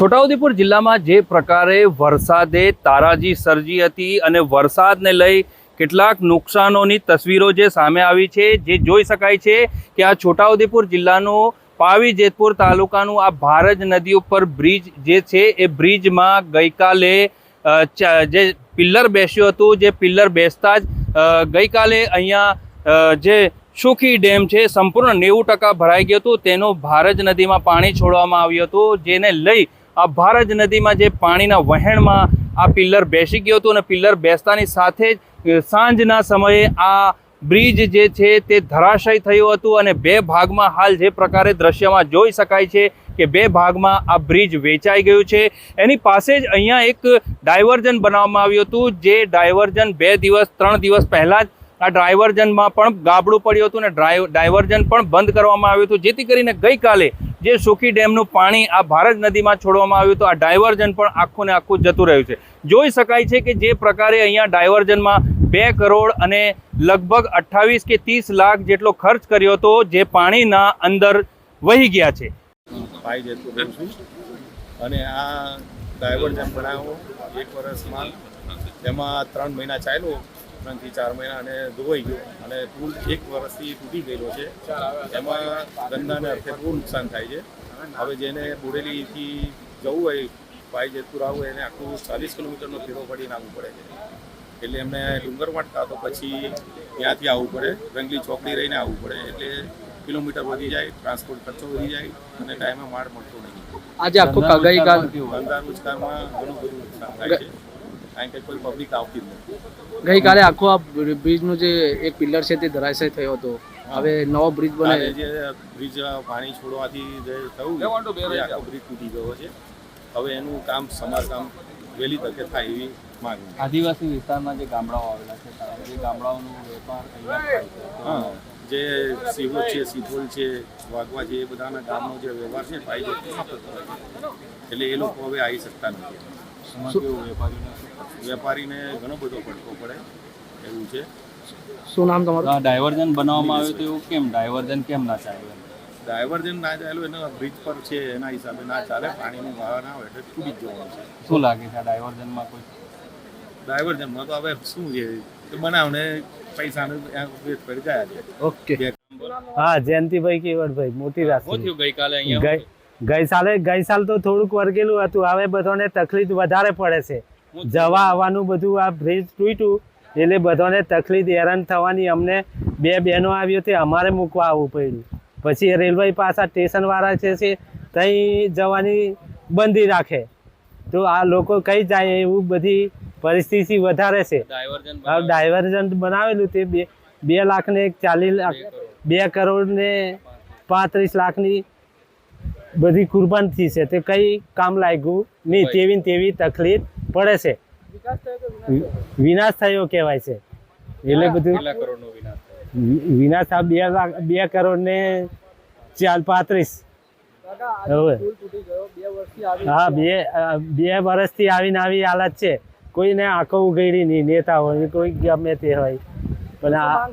છોટાઉદેપુર જિલ્લામાં જે પ્રકારે વરસાદે તારાજી સર્જી હતી અને વરસાદને લઈ કેટલાક નુકસાનોની તસવીરો જે સામે આવી છે, જે જોઈ શકાય છે કે આ છોટાઉદેપુર જિલ્લાનું પાવી જેતપુર તાલુકાનું આ ભારજ નદી ઉપર બ્રિજ જે છે, એ બ્રિજમાં ગઈકાલે જે પિલ્લર બેસ્યું હતું, જે પિલ્લર બેસતા જ ગઈકાલે અહીંયા જે સુખી ડેમ છે, સંપૂર્ણ નેવું ટકા ભરાઈ ગયું હતું, તેનું ભારજ નદીમાં પાણી છોડવામાં આવ્યું હતું, જેને લઈ આ ભારજ નદીમાં જે પાણીના વહેણમાં આ પિલ્લર બેસી ગયું હતું અને પિલ્લર બેસતાની સાથે જ સાંજના સમયે આ બ્રિજ જે છે તે ધરાશય થયું હતું અને બે ભાગમાં હાલ જે પ્રકારે દ્રશ્યમાં જોઈ શકાય છે કે બે ભાગમાં આ બ્રિજ વેચાઈ ગયું છે. એની પાસે જ અહીંયા એક ડાયવર્ઝન બનાવવામાં આવ્યું હતું, જે ડાયવર્ઝન બે દિવસ, ત્રણ દિવસ પહેલાં જ આ ડાયવર્ઝનમાં પણ ગાબડું પડ્યું હતું અને ડાયવર્ઝન પણ બંધ કરવામાં આવ્યું હતું. જેથી કરીને ગઈકાલે જે સુખી ડેમનું પાણી આ ભારત નદીમાં છોડવામાં આવ્યું તો આ ડાયવર્ઝન પણ આખું ને આખું જતું રહ્યું છે. જોઈ શકાય છે કે જે પ્રકારે અહીંયા ડાયવર્ઝનમાં બે કરોડ અને લગભગ અઠ્ઠાવીસ કે ત્રીસ લાખ જેટલો ખર્ચ કર્યો હતો જે પાણીના અંદર વહી ગયા છે. અને આ ડાયવર્ઝન બનાવ્યો એક વર્ષમાં તેમાં ત્રણ મહિના ચાલ્યો. ત્રણથી ચાર મહિના અને ધોવાઈ ગયો. અને પુલ એક વર્ષથી તૂટી ગયેલો છે. એમાં ધંધાને અર્થે બહુ નુકસાન થાય છે. હવે જેને બોડેલીથી જવું હોય ભાઈ જેતપુર આવું એને આખું ચાલીસ કિલોમીટરનો ફેરો પડીને આવવું પડે છે. એટલે એમને ડુંગર વાંટતા તો પછી ત્યાંથી આવવું પડે. રંગલી ચોકડી રહીને આવવું પડે. એટલે કિલોમીટર વધી જાય ટ્રાન્સપોર્ટ ખર્ચો વધી જાય અને ટાઈમે માળ મળતો નહીં. આજે આખો કગાઈ ગાલ ધંધા રોજગારમાં ઘણું બધું નુકસાન થાય છે. કારણ કે કોઈ પબ્લિક આવતી જ નથી. ગઈકાલે આખો આ બ્રિજનું જે એક પિલ્લર છે તે ધરાશય થયો હતો. હવે નવો બ્રિજ બને. જે બ્રિજ પાણી છોડવાથી જે થયું આખો બ્રિજ તૂટી ગયો છે. હવે એનું કામ સમારકામ વહેલી તકે થાય એવી માંગ આદિવાસી વિસ્તારમાં જે ગામડાઓ આવેલા છે જે ગામડાઓનો વેપાર હા જે સિહોર છે સિથોલ છે વાઘવા છે એ બધાના ગામનો જે વ્યવહાર છે ફાયદો એટલે એ લોકો હવે આવી શકતા નથી. વેપારીને ઘણો બધો પડકો પડે એવું છે? શું નામ તમારું? ડાયવર્ઝન બનાવવામાં આવ્યું તો એવું કેમ? ડાયવર્ઝન કેમ ના ચાલ્યું એમ? ડાયવર્જન ના ચાલ્યું એના બ્રિજ પર છે એના હિસાબે ના ચાલે પાણીનું વાહન આવે એટલે છૂટી જ જવાનું છે. શું લાગે છે આ ડાયવર્ઝનમાં કોઈ? ડાયવર્જનમાં તો હવે શું છે? બનાવને પૈસાનું વેચ પડી જાય છે. ઓકે હા જયંતિભાઈ કેવડભાઈ મોટી રાશિ થયું ગઈકાલે અહીંયા? ગઈ સાલે ગઈ સાલ તો થોડુંક વર્ગેલું હતું. હવે બધાને તકલીફ વધારે પડે છે. જવા આવવાનું બધું આ બ્રિજ તૂટ્યું એટલે બધાને તકલીફ હેરાન થવાની અમને બે બહેનો આવ્યો તે અમારે મૂકવા આવવું પડ્યું. પછી રેલવે પાછા સ્ટેશન વાળા છે છે ત્યાં જવાની બંધી રાખે. તો આ લોકો કઈ જાય એવું બધી પરિસ્થિતિ વધારે છે. ડાયવર્જન બનાવેલું તે બે બે લાખ ને ચાલીસ લાખ બે કરોડ. ને પાંત્રીસ લાખની બધી કુરબાન થઈ છે. તે કઈ કામ લાગ્યું નહીં તેવી ને તેવી તકલીફ પડે છે. વિનાશ થયો? કહેવાય છે. એટલે બધું વિનાશ થયા? બે લાખ બે કરોડ ને ચાલ પાંત્રીસ. હવે. હા બે બે વર્ષથી આવીને આવી હાલત છે. કોઈને આંખો ઉઘડી નહીં નેતા હોય કોઈ ગમે તે હોય. પણ આ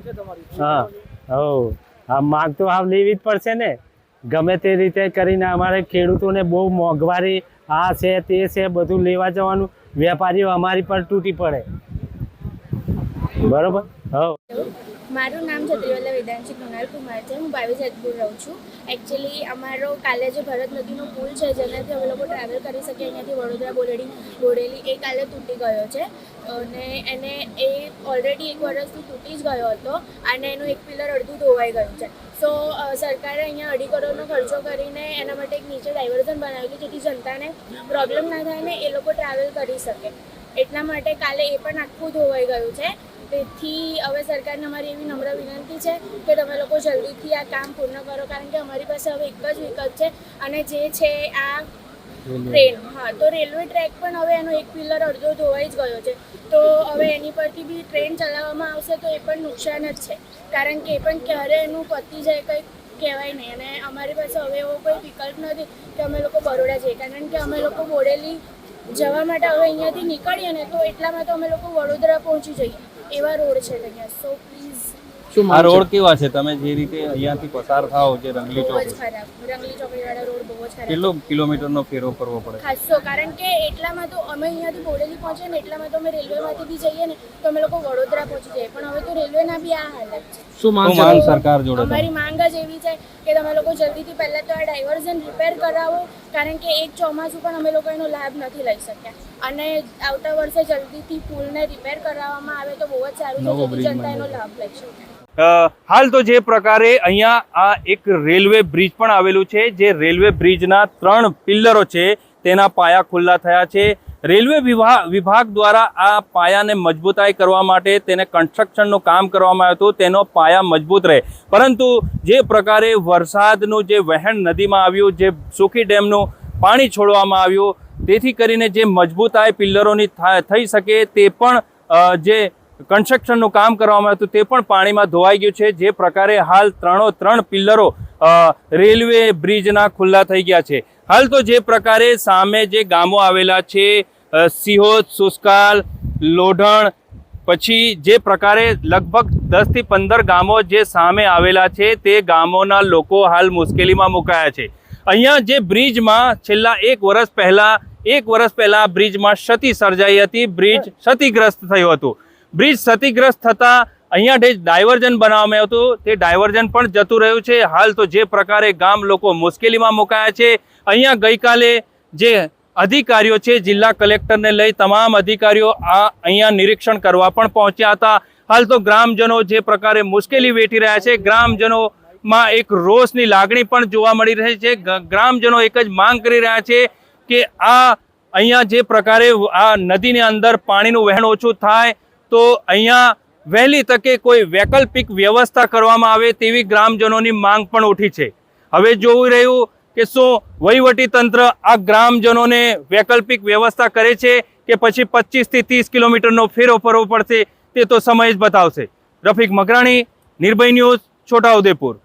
હા હો આ માંગ તો હા લેવી જ પડશે ને. ગમે તે રીતે કરીને અમારે ખેડૂતોને બહુ મોંઘવારી, આ છે, તે છે, બધું લેવા જવાનું. વેપારીઓ અમારી પર તૂટી પડે. બરોબર? હો મારું નામ છે ત્રિવલ્લા વેદાંશી કુણાલ કુમાર છે. હું બાવીસ જેતપુર રહું છું. એકચ્યુઅલી અમારો કાલે જે ભરત નદીનો પુલ છે, જેનાથી અમે લોકો ટ્રાવેલ કરી શકીએ અહીંયાથી વડોદરા બોલેડી બોરેલી એ કાલે તૂટી ગયો છે. અને એને એ ઓલરેડી એક વર્ષથી તૂટી જ ગયો હતો અને એનું એક પિલર અડધું ધોવાઈ ગયું છે. સો સરકારે અહીંયા અઢી કરોડનો ખર્ચો કરીને એના માટે એક નીચે ડાયવર્ઝન બનાવ્યું જેથી જનતાને પ્રોબ્લેમ ના થાય ને એ લોકો ટ્રાવેલ કરી શકે. એટલા માટે કાલે એ પણ આખું ધોવાઈ ગયું છે. તેથી હવે સરકારને અમારી એવી નમ્ર વિનંતી છે કે તમે લોકો જલ્દીથી આ કામ પૂર્ણ કરો કારણ કે અમારી પાસે હવે એક જ વિકલ્પ છે અને જે છે આ ટ્રેન હા તો રેલવે ટ્રેક પણ હવે એનો એક પિલર અડધો ધોવાઈ જ ગયો છે. તો હવે એની પરથી બી ટ્રેન ચલાવવામાં આવશે તો એ પણ નુકસાન જ છે. કારણ કે એ પણ ક્યારે એનું પતી જાય કંઈ કહેવાય નહીં. અને અમારી પાસે હવે એવો કોઈ વિકલ્પ નથી કે અમે લોકો બરોડા જઈએ. કારણ કે અમે લોકો બોડેલી જવા માટે હવે અહીંયાથી નીકળીએ ને તો એટલામાં તો અમે લોકો વડોદરા પહોંચી જઈએ. એવા રોડ છે અહીંયા સો પ્લીઝ આ રોડ કેવા છે? તમે જે રીતે અહીંયાથી પસાર થાઓ જે રંગલી ચોક રંગલી ચોકડીવાળા રોડ બહુ જ ખરાબ. કેટલો કિલોમીટરનો ફેરો કરવો પડે? ખાસો. કારણ કે એટલામાં તો અમે અહીંયાથી બોડેલી પહોંચીએ ને એટલામાં તો અમે રેલવેમાંથી બી જઈએ ને તો અમે લોકો વડોદરા પહોંચી જઈએ. પણ હવે તો રેલવેના બી આ હાલત છે. શું માંગ છે માંગ સરકાર જોડે અમારી માંગ જ એવી છે કે તમે લોકો જલ્દીથી પહેલા તો આ ડાયવર્ઝન રિપેર કરાવો કારણ કે એક ચોમાસું પણ અમે લોકો એનો લાભ નથી લઈ શક્યા. અને આવતા વર્ષે જલ્દીથી પુલને રિપેર કરાવવામાં આવે તો બહુ જ સારું છે જનતા એનો લાભ લઈ શકે. હાલ તો જે પ્રકારે અહીંયા આ એક રેલવે બ્રિજ પણ આવેલું છે, જે રેલવે બ્રિજના ત્રણ પિલ્લરો છે, તેના પાયા ખુલ્લા થયા છે. રેલવે વિભાગ દ્વારા આ પાયાને મજબૂતાઈ કરવા માટે તેને કન્સ્ટ્રક્શનનું કામ કરવામાં આવ્યું હતું, તેનો પાયા મજબૂત રહે. પરંતુ જે પ્રકારે વરસાદનું જે વહેણ નદીમાં આવ્યું, જે સુખી ડેમનું પાણી છોડવામાં આવ્યું, તેથી કરીને જે મજબૂતાઈ પિલ્લરોની થઈ શકે તે પણ જે કન્સ્ટ્રક્શનનું કામ કરવામાં હતું. તે પણ પાણીમાં ધોવાઈ ગયું છે. જે પ્રકારે હાલ ત્રણો ત્રણ પિલ્લરો રેલવે બ્રિજના ખુલ્લા થઈ ગયા છે. હાલ તો જે પ્રકારે સામે જે ગામો આવેલા છે સિહોદ, સુસ્કાલ, લોઢણ, પછી જે પ્રકારે લગભગ દસથી પંદર ગામો જે સામે આવેલા છે, તે ગામોના લોકો હાલ મુશ્કેલીમાં મુકાયા છે. અહીંયા જે બ્રિજમાં છેલ્લા એક વર્ષ પહેલાં, એક વર્ષ પહેલાં બ્રિજમાં ક્ષતિ સર્જાઈ હતી. બ્રિજ ક્ષતિગ્રસ્ત થયું હતું. બ્રિજ ક્ષતિગ્રસ્ત થતાં અહીંયા જે ડાયવર્ઝન બનાવવામાં હતું, તે ડાયવર્ઝન પણ જતું રહ્યું છે. હાલ તો જે પ્રકારે ગામ લોકો મુશ્કેલીમાં મુકાયા છે. અહીંયા ગઈકાલે જે અધિકારીઓ છે, જિલ્લા કલેક્ટરને લઈ તમામ અધિકારીઓ આ અહીંયા નિરીક્ષણ કરવા પણ પહોંચ્યા હતા. હાલ તો ગ્રામજનો જે પ્રકારે મુશ્કેલી વેઠી રહ્યા છે, ગ્રામજનોમાં એક રોષની લાગણી પણ જોવા મળી રહી છે. ગ્રામજનો એક જ માંગ કરી રહ્યા છે કે આ અહીંયા જે પ્રકારે આ નદીની અંદર પાણીનું વહેણ ઓછું થાય તો અહીંયા વહેલી તકે કોઈ વૈકલ્પિક વ્યવસ્થા કરવામાં આવે તેવી ગ્રામજનોની માંગ પણ ઉઠી છે. હવે જોવું રહ્યું કે શું તંત્ર આ ગ્રામજનોને વૈકલ્પિક વ્યવસ્થા કરે છે કે પછી પચીસથી ત્રીસ કિલોમીટરનો ફેરો ફરવો પડશે તે તો સમય જ બતાવશે. રફીક મકરાણી નિર્ભય ન્યૂઝ, છોટાઉદેપુર.